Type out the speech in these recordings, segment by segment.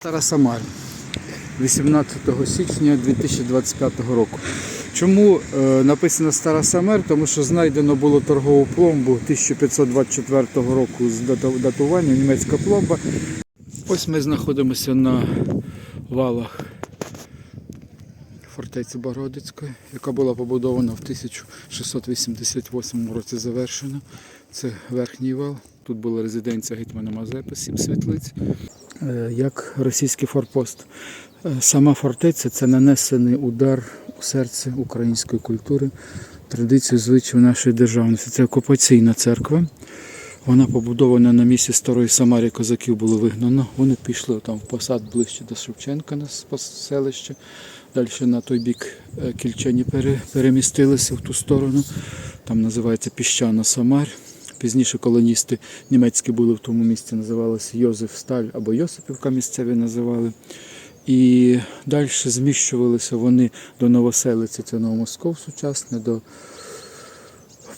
Стара Самара 18 січня 2025 року. Чому е, написано Стара Самер? Тому що знайдено було торгову пломбу 1524 року з датування, німецька пломба. Ось ми знаходимося на валах фортеці Богородицької, яка була побудована в 1688 році завершена. Це верхній вал. Тут була резиденція гетьмана Мазепи, сім світлиць як російський форпост. Е, Сама фортеця це нанесений удар у серце української культури, традицію звичаю нашої державності. Це окупаційна церква. Вона побудована на місці старої Самарі козаків було вигнано. Вони пішли там в посад ближче до Шевченка на селище. Далі на той бік е, кільчані перемістилися в ту сторону. Там називається Піщана Самар. Пізніше колоністи німецькі були в тому місці, називалися Йозеф Сталь або Йосипівка місцеві називали. І далі зміщувалися вони до Новоселиці, це Новомосков сучасне, до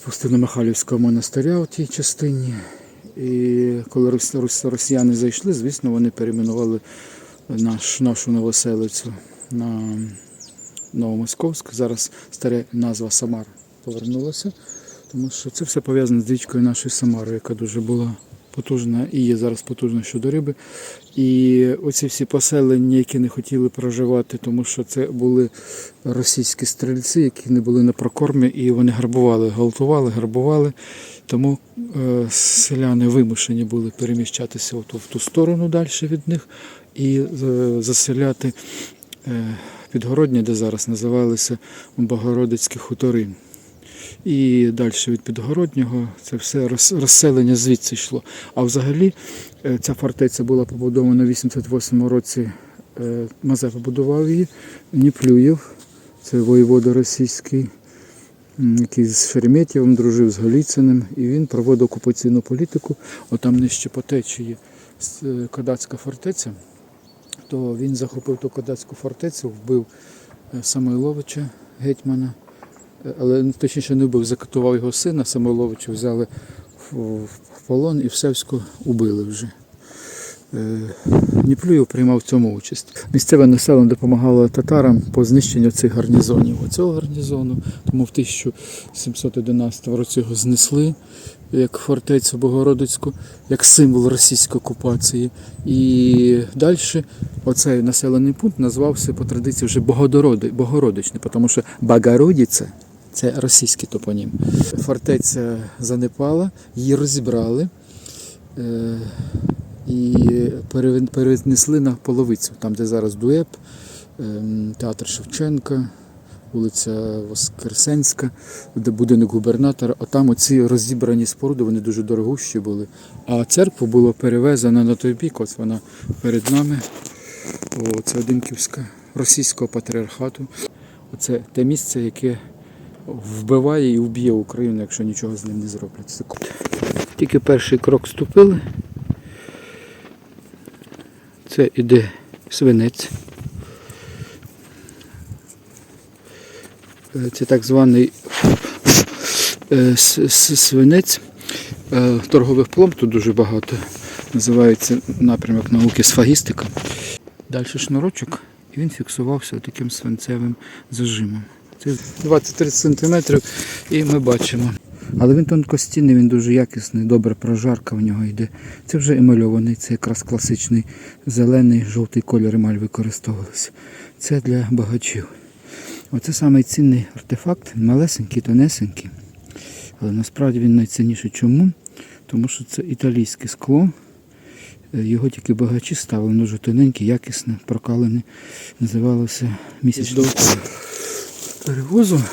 Пустино-Михайлівського монастиря у тій частині. І коли рос- рос- росіяни зайшли, звісно, вони перейменували наш, нашу Новоселицю на Новомосковськ. Зараз стара назва Самар повернулася, тому що це все пов'язане з річкою нашої Самари, яка дуже була потужна і є зараз потужна щодо риби. І оці всі поселення, які не хотіли проживати, тому що це були російські стрільці, які не були на прокормі, і вони грабували, гвалтували, грабували. Тому е, селяни вимушені були переміщатися в ту сторону далі від них і е, заселяти е, підгородні, де зараз називалися Богородицькі хутори. І далі від підгороднього це все розселення звідси йшло. А взагалі е, ця фортеця була побудована в 88 році. е, Мазепа будував її, Ніплюєв, це воєвода російський, який з Шереметьєвим дружив з Голіциним, і він проводив окупаційну політику. Отам нижче по течії е, Кадацька фортеця, то він захопив ту Кадацьку фортецю, вбив Самойловича, гетьмана. Але точніше не вбив, закатував його сина, Самойловича взяли в, в полон і Всевську убили вже. Е, Ніплюєв приймав в цьому участь. Місцеве населення допомагало татарам по знищенню цих гарнізонів. Оцього гарнізону, тому в 1711 році його знесли як фортецю Богородицьку, як символ російської окупації. І далі оцей населений пункт назвався по традиції вже Богородичний, тому що Богородиця це російський топонім. Фортеця занепала, її розібрали. Е, і перенесли на половицю, там, де зараз Дуеп, ем, театр Шевченка, вулиця Воскресенська, де будинок губернатора. Отам оці розібрані споруди, вони дуже дорогущі були. А церкву було перевезено на той бік, ось вона перед нами. О, це Одинківська російського патріархату. Оце те місце, яке вбиває і вб'є Україну, якщо нічого з ним не зроблять. Тільки перший крок ступили. Це іде свинець. Е, Це так званий е, свинець. Е, Торгових пломб тут дуже багато. Називається напрямок науки сфагістика. Далі шнурочок, і він фіксувався таким свинцевим зажимом. Це 20-30 см, і ми бачимо. Але він тонкостінний, він дуже якісний, добра прожарка в нього йде. Це вже емальований, це якраз класичний зелений, жовтий колір емаль використовувався. Це для багачів. Оце самий цінний артефакт, малесенький, тонесенький. Але насправді він найцінніший. Чому? Тому що це італійське скло. Його тільки багачі ставили, дуже тоненьке, якісне, прокалене. Називалося місяць до перевозу.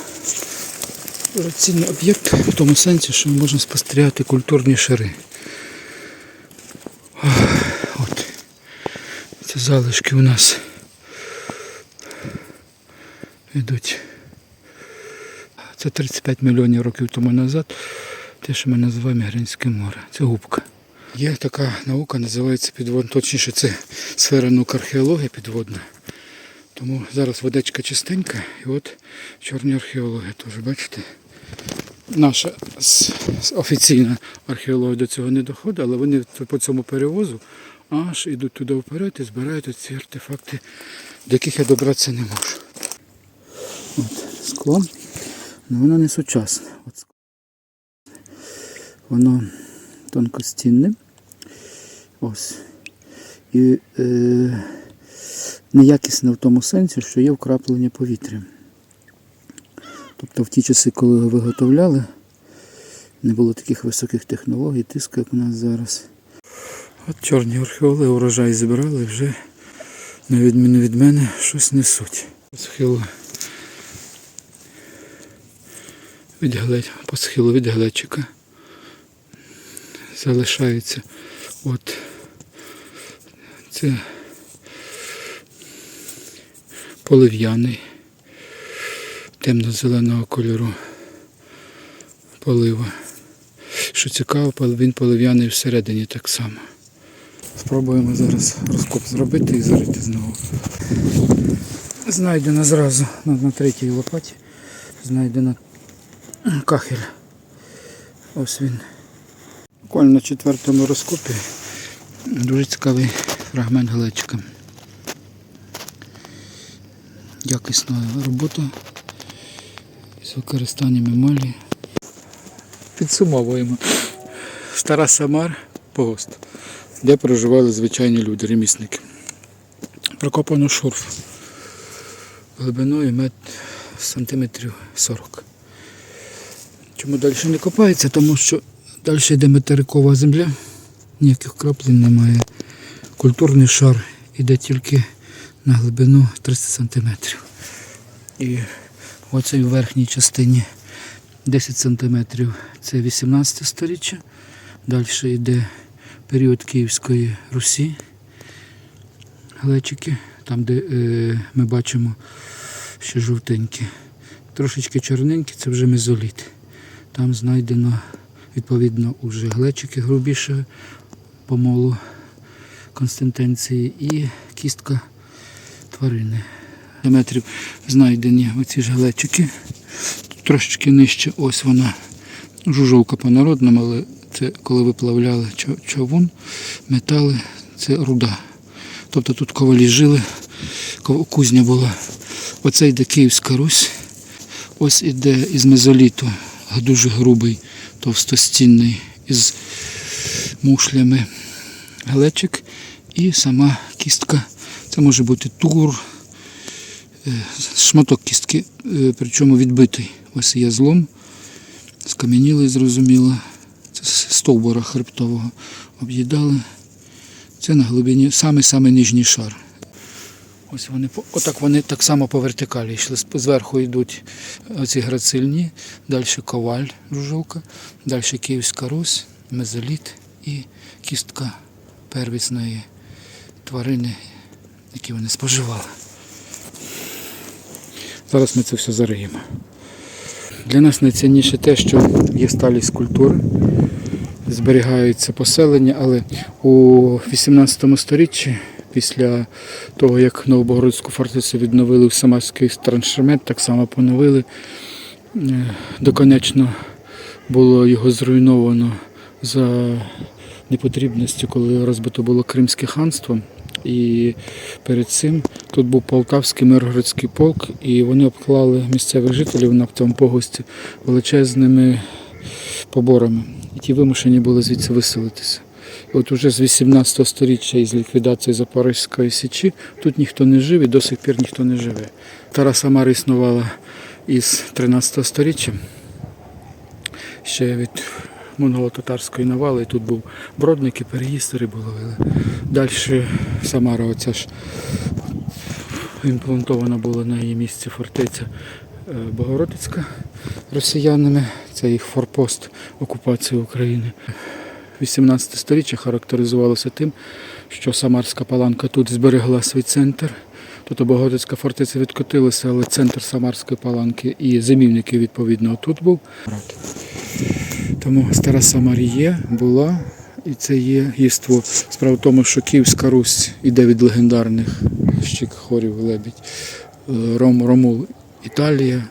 Цінний об'єкт в тому сенсі, що можна спостерігати культурні шари. От. Це залишки у нас йдуть. Це 35 мільйонів років тому назад. Те, що ми називаємо Гринське море. Це губка. Є така наука, називається підводна. Точніше, це сфера наук археологія підводна. Тому зараз водичка чистенька, і от чорні археологи теж, бачите? Наша офіційна археологія до цього не доходить, але вони по цьому перевозу аж ідуть туди вперед і збирають ці артефакти, до яких я добратися не можу. От, скло. Ну, воно не сучасне. От, воно тонкостінне. Ось. І е, неякісне в тому сенсі, що є вкраплення повітря. Тобто в ті часи, коли його виготовляли, не було таких високих технологій, тиску, як у нас зараз. От чорні археоли урожай зібрали, вже на відміну від мене щось несуть. Схилу від глеч, по схилу від глечика залишається от це полив'яний темно-зеленого кольору полива. Що цікаво, він полив'яний всередині так само. Спробуємо зараз розкоп зробити і зарити знову. Знайдено зразу на, третій лопаті. Знайдено кахель. Ось він. Буквально на четвертому розкопі дуже цікавий фрагмент глечика. Якісна робота з використанням емалі. Підсумовуємо. Стара Самар погост, де проживали звичайні люди, ремісники. Прокопано шурф глибиною мет... сантиметрів 40. Чому далі не копається? Тому що далі йде материкова земля, ніяких краплень немає. Культурний шар йде тільки на глибину 30 сантиметрів. І в верхній частині 10 сантиметрів це 18 сторіччя. Далі йде період Київської Русі. Глечики, там, де е, ми бачимо ще жовтенькі. Трошечки чорненькі, це вже мезоліт. Там знайдено відповідно уже глечики грубіше помолу консистенції і кістка тварини. Метрів знайдені оці ж. Тут трошечки нижче, ось вона жужовка по народному, але це коли виплавляли човун, метали, це руда. Тобто тут ковалі жили, кузня була. Оце йде Київська Русь. Ось іде із мезоліту, дуже грубий, товстостінний, із мушлями глечик і сама кістка. Це може бути тур, е, шматок кістки, е, причому відбитий. Ось є злом, скам'янілий, зрозуміло. Це з стовбура хребтового об'їдали. Це на глибині самий-самий нижній шар. Ось вони отак вони так само по вертикалі йшли. Зверху йдуть оці грацильні, далі коваль, жужовка, далі Київська Русь, мезоліт і кістка первісної тварини, які вони споживали. Зараз ми це все зариємо. Для нас найцінніше те, що є сталі скульптури, зберігаються поселення, але у 18 сторіччі, після того, як Новобогородську фортецю відновили в Самарський траншемет, так само поновили. Е, Доконечно було його зруйновано за непотрібністю, коли розбито було Кримське ханство. І перед цим тут був Полтавський Миргородський полк, і вони обклали місцевих жителів на цьому погості величезними поборами. І ті вимушені були звідси виселитися. От уже з 18 століття із ліквідації Запорізької січі тут ніхто не жив і до сих пір ніхто не живе. Тара Самара існувала із 13 століття, ще від монголо-татарської навали. І тут був бродник і переїзд рибу. Далі Самара, оця ж імплантована була на її місці фортеця е, Богородицька росіянами. Це їх форпост окупації України. 18 століття характеризувалося тим, що Самарська паланка тут зберегла свій центр. Тобто Богородицька фортеця відкотилася, але центр Самарської паланки і зимівники відповідно тут був. Тому стара Самарія була, і це є єство. Справа в тому, що Київська Русь іде від легендарних щик хорів лебідь. Е, Ром, Ромул Італія,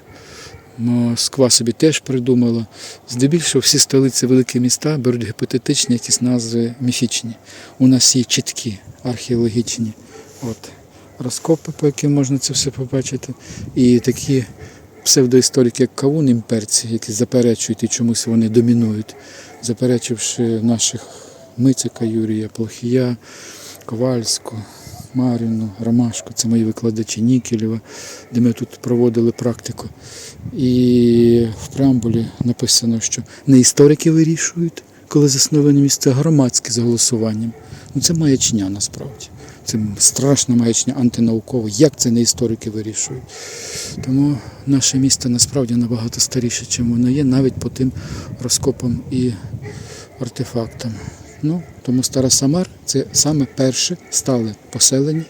Москва собі теж придумала. Здебільшого всі столиці великі міста беруть гіпотетичні якісь назви міфічні. У нас є чіткі археологічні от, розкопи, по яким можна це все побачити. І такі псевдоісторики, як Кавун, імперці, які заперечують і чомусь вони домінують, заперечивши наших Мицика Юрія, Плохія, Ковальську, Маріну, Ромашку, це мої викладачі Нікелєва, де ми тут проводили практику. І в преамбулі написано, що не історики вирішують, коли засновані місця, а громадські з голосуванням. Ну це маячня насправді. Це страшна маячня антинаукова. Як це не історики вирішують? Тому наше місто насправді набагато старіше, ніж воно є, навіть по тим розкопам і артефактам. Ну, тому Стара Самар це саме перше стале поселення.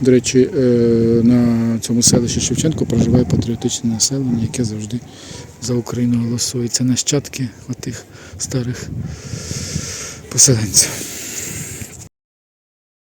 До речі, е, на цьому селищі Шевченко проживає патріотичне населення, яке завжди за Україну голосує. Це нащадки отих старих поселенців.